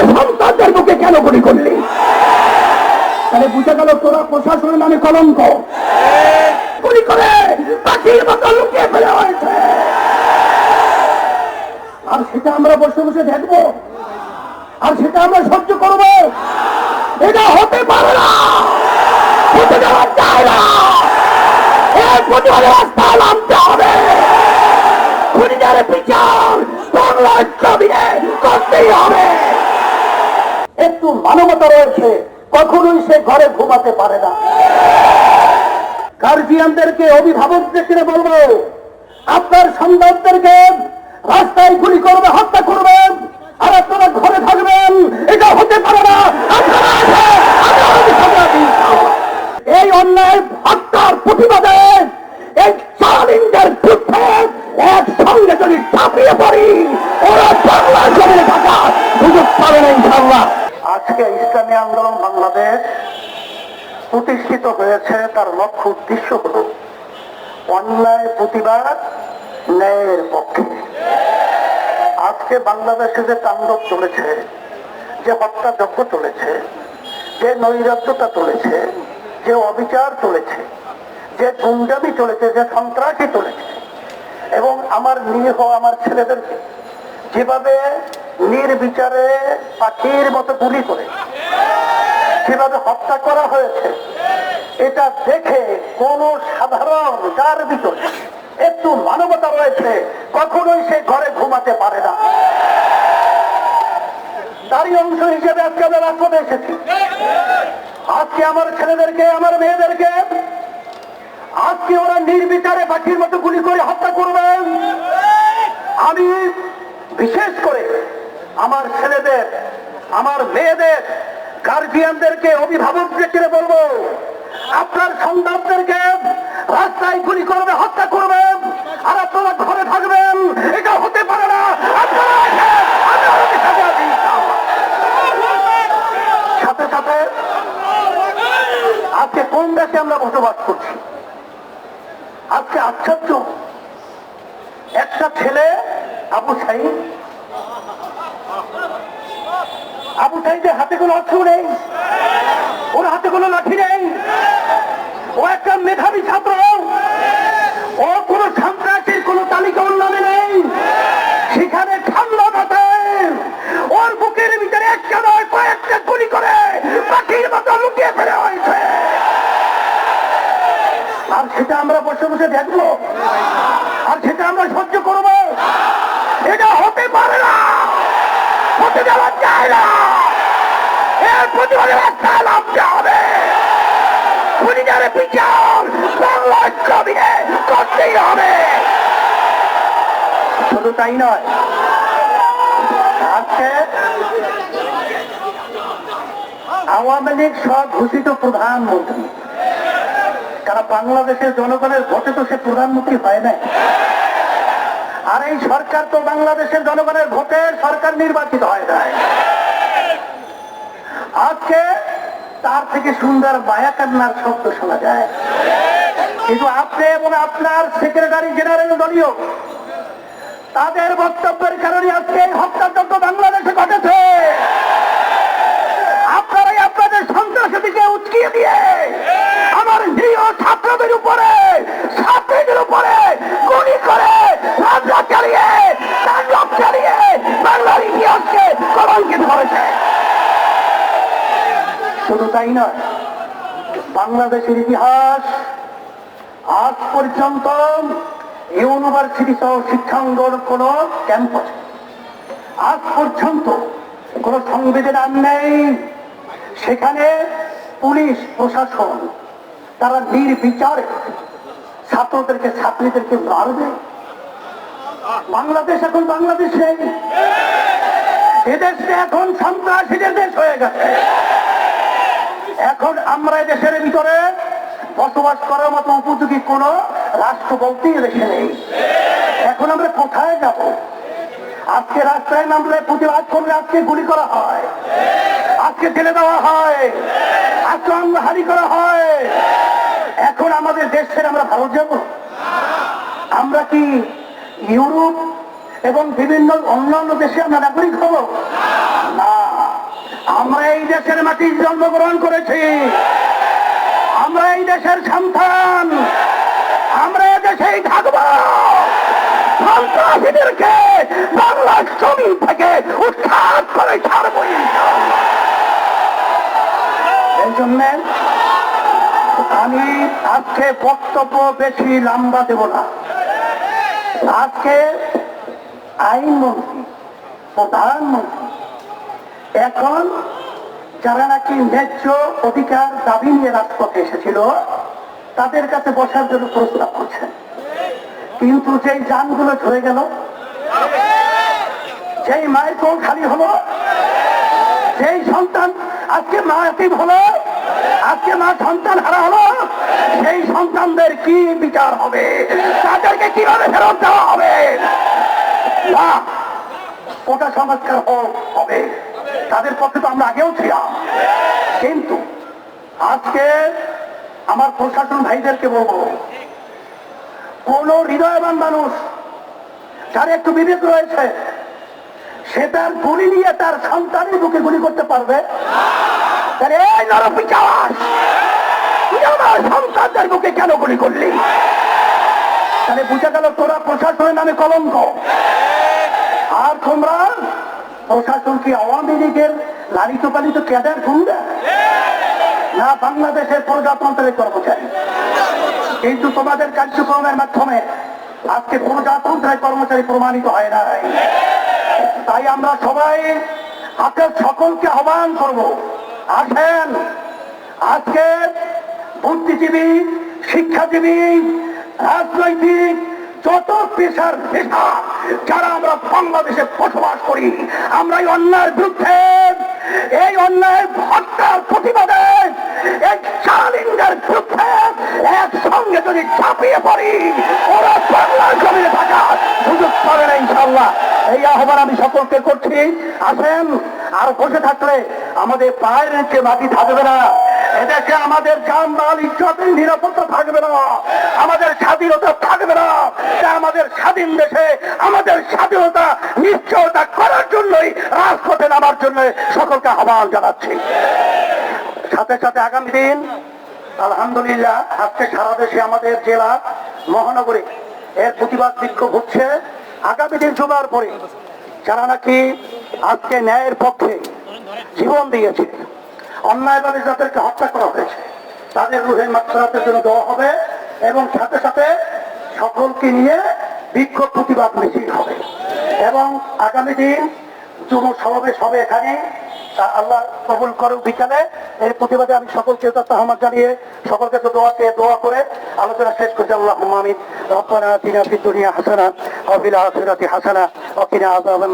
সন্তানদের বুকে কেন গুলি করলি? তাহলে বুঝে গেল তোরা প্রশাসনের নামে কলঙ্ক। গুলি করে পাখির মতো লুকিয়ে ফেলে হয়েছে। আর সেটা আমরা বসে বসে দেখব। আর সেটা আমরা সহ্য করব। এটা হতে পারে না। হতে দেওয়া যায় না। এর প্রতিবাদে রাস্তায় বাংলার জমিনে করতেই হবে। একটু মানবতা রয়েছে, কখনোই সে ঘরে ঘুমাতে পারে না। গার্জিয়ানদেরকে, অভিভাবকদেরকে বলব, আপনার সন্তানদেরকে রাস্তায় গুলি করবে, হত্যা করবেন আর আপনারা ঘরে থাকবেন এটা হতে পারে না আপনারা আছে, আমরা আমাদের সাথে আছি। এই অন্যায় হত্যার প্রতিবাদে এই চালিনদের বিরুদ্ধে একসঙ্গে যদি ঝাঁপিয়ে পড়ি ওরা বাংলার জমিনে থাকা সুযোগ পাবে না ইনশাল্লাহ আজকে ইসলামী আন্দোলন বাংলাদেশ প্রতিষ্ঠিত হয়েছে, তার লক্ষ্য উদ্দেশ্য হল অন্যায়, প্রতিবাদ, ন্যায়ের পক্ষে। আজকে বাংলাদেশে যে তাণ্ডব চলেছে, যে হত্যাযজ্ঞ চলেছে, যে নৈরাজ্যতা চলেছে, যে অবিচার চলেছে, যে গুন্ডামি চলেছে, যে সন্ত্রাসী চলেছে, এবং আমার নিরীহ, আমার ছেলেদেরকে যেভাবে নির্বিচারে পাখির মতো গুলি করে। যেভাবে হত্যা করা হয়েছে। এটা দেখে কোন সাধারণ যার ভিতরে একটু মানবতা রয়েছে, কখনোই সে ঘরে ঘুমাতে পারে না। তারই অংশ হিসেবে আজকে আমরা রাজপথে এসেছি। আজকে আমার ছেলেদেরকে, আমার মেয়েদেরকে, আজকে ওরা নির্বিচারে পাখির মতো গুলি করে হত্যা করবেন। আমি বিশেষ করে আমার ছেলেদের, আমার মেয়েদের গার্জিয়ানদেরকে অভিভাবকদেরকে বলব, আপনার সন্তানদেরকে রাস্তায় গুলি করবে, হত্যা করবে, আর আপনারা ঘরে থাকবেন। এটা হতে পারে না। সাথে সাথে আজকে কোন দেশে আমরা বসবাস করছি? আজকে আশ্চর্য। একটা ছেলে, আবু সাইদ আবু সাইদের হাতে কোনো অস্ত্র নেই। ওর হাতে কোনো লাঠি নেই। ও একটা মেধাবী ছাত্র। ও কোনো সন্ত্রাসীর কোনো তালিকা নামে নেই। সেখানে ঠান্ডা মাথায় ওর বুকের ভিতরে একটা নয় কয়েকটা গুলি করে পাখির মতো লুকিয়ে ফেলে হয়েছে আর সেটা আমরা বসে বসে দেখব। আর সেটা আমরা সহ্য করব। এটা হতে পারে না। হতে দেওয়া যায় না। শুধু তাই নয় আজকে আওয়ামী লীগ সব ঘোষিত প্রধানমন্ত্রী কারণ বাংলাদেশের জনগণের ভোটে তো সে প্রধানমন্ত্রী হয় নাই আর এই সরকার তো বাংলাদেশের জনগণের ভোটে সরকার নির্বাচিত হয় নাই। আজকে তার থেকে সুন্দর মায়া কান্নার শব্দ শোনা যায়। কিন্তু আপনি এবং আপনার সেক্রেটারি জেনারেল দলীয়, তাদের বক্তব্যের কারণে আজকে এই হত্যাযজ্ঞ বাংলাদেশে ঘটেছে। আপনারাই আপনাদের সন্ত্রাসীকে উচকিয়ে দিয়ে আমার নিরীহ ছাত্রদের উপরে ছাত্রীদের উপরে গুলি করে রাজা চালিয়ে তাণ্ডব চালিয়ে বাংলার ইতিহাসকে কলঙ্কিত করেছে শুধু তাই নয়, বাংলাদেশের ইতিহাস আজ পর্যন্ত ইউনিভার্সিটি সহ শিক্ষাঙ্গন কোন ক্যাম্পাস, আজ পর্যন্ত কোন সংবিধান নেই। সেখানে পুলিশ, প্রশাসন, তারা নির্বিচারে ছাত্রদেরকে, ছাত্রীদেরকে মারবে বাংলাদেশ এখন বাংলাদেশ নেই। এদেশে এখন সন্ত্রাসীদের দেশ হয়ে গেছে। এখন আমরা দেশের ভিতরে বসবাস করার মতো উপযোগী কোন রাষ্ট্র বলতেই দেশে নেই। এখন আমরা কোথায় যাব? আজকে রাস্তায় নামলে প্রতিবাদ করলে আজকে গুলি করা হয়। আজকে জেলে দেওয়া হয়। আজকে হারি করা হয়। এখন আমাদের দেশ ছেড়ে আমরা ভারত যাব? আমরা কি ইউরোপ এবং বিভিন্ন অন্যান্য দেশে আমরা নাগরিক হব? আমরা এই দেশের মাটি জন্মগ্রহণ করেছি। আমরা এই দেশের সন্তান। আমরা এই দেশেই থাকব। সন্ত্রাসীদেরকে বাংলার জমিন থেকে উৎখাত করে ছাড়বো এই জন্য আমি আজকে বক্তব্য বেশি লম্বা দেব না। আজকে আইনমন্ত্রী, প্রধানমন্ত্রী এখন যারা নাকি ন্যায্য অধিকার দাবি নিয়ে রাজপথে এসেছিল, তাদের কাছে বসার জন্য প্রস্তাব করছেন। কিন্তু যেই যানগুলো ঝরে গেল, যেই মায়ের কোল খালি হলো, যেই সন্তান আজকে মা এতিম হলো, আজকে মা সন্তান হারা হলো, সেই সন্তানদের কি বিচার হবে? তাদেরকে কীভাবে ফেরত দেওয়া হবে? না ওটা সংস্কার হবে। তাদের পক্ষে তো আমরা আগেও ছিলাম। কিন্তু আজকে আমার প্রশাসন ভাইদেরকে বলব, কোন হৃদয়বান মানুষ যার একটু বিবেক রয়েছে, সে তার গুলি নিয়ে তার সন্তানের বুকে গুলি করতে পারবে? সন্তানদের বুকে কেন গুলি করলি? তাহলে বুঝা গেল তোরা প্রশাসনের নামে কলঙ্ক। আর তোমরা প্রশাসন আওয়ামী লীগের লালিত পালিত ক্যাডার গুন্ডা? না বাংলাদেশের প্রজাতন্ত্রের কর্মচারী। কিন্তু তোমাদের কার্যক্রমের মাধ্যমে আজকে প্রজাতন্ত্রের কর্মচারী প্রমাণিত হয় নাই। তাই আমরা সবাই আজকে সকলকে আহ্বান করব আসেন আজকে বুদ্ধিজীবী, শিক্ষাজীবী, রাজনৈতিক, যত পেশার পেশা যারা আমরা বাংলাদেশে বসবাস করি। আমরা এই অন্যায়ের বিরুদ্ধে, এই অন্যায়ের হত্যার প্রতিবাদে, এই চালিঙ্গের বিরুদ্ধে একসঙ্গে যদি চাপিয়ে পড়ি, ওরা বাংলার জমিনে থাকার সুযোগ পাবে না ইনশাল্লাহ এই আহ্বান আমি সকলকে করছি। আসেন, আর বসে থাকলে আমাদের পায়ের নিচে মাটি থাকবে না। এদেশে আমাদের যানবাহন ইজ্জতের নিরাপত্তা থাকবে না। আমাদের স্বাধীনতা থাকবে না। আমাদের স্বাধীন দেশে, আমাদের স্বাধীনতা, নিশ্চয়তা করার জন্যই রাজপথে নামার জন্য সকলকে আহ্বান জানাচ্ছি। সাথে সাথে আগামী দিন, আলহামদুলিল্লাহ, আজকে সারা দেশে আমাদের জেলা মহানগরে এর প্রতিবাদ বিক্ষোভ হচ্ছে। আগামী দিন জুমার পরে যারা নাকি আজকে ন্যায়ের পক্ষে জীবন দিয়েছে অন্যায়ভাবে যাদেরকে হত্যা করা হয়েছে, তাদের রুহের মাত্রাতের জন্য দেওয়া হবে এবং সাথে সাথে সকলকে নিয়ে বিক্ষোভ প্রতিবাদ মিছিল হবে। এবং আগামী দিন যুব সমাবেশ হবে এখানে। তা আল্লাহ কবুল করুক বিকালে। এর প্রতিবাদে আমি সকলকে তাহমাদ জানিয়ে সকলকে তো দোয়াকে দোয়া করে আলোচনা শেষ করছি। আল্লাহ আমিন। রব্বানা আতিনা ফিদ হাসানা আখিরাতি হাসানা ওয়া কিনা আযাবান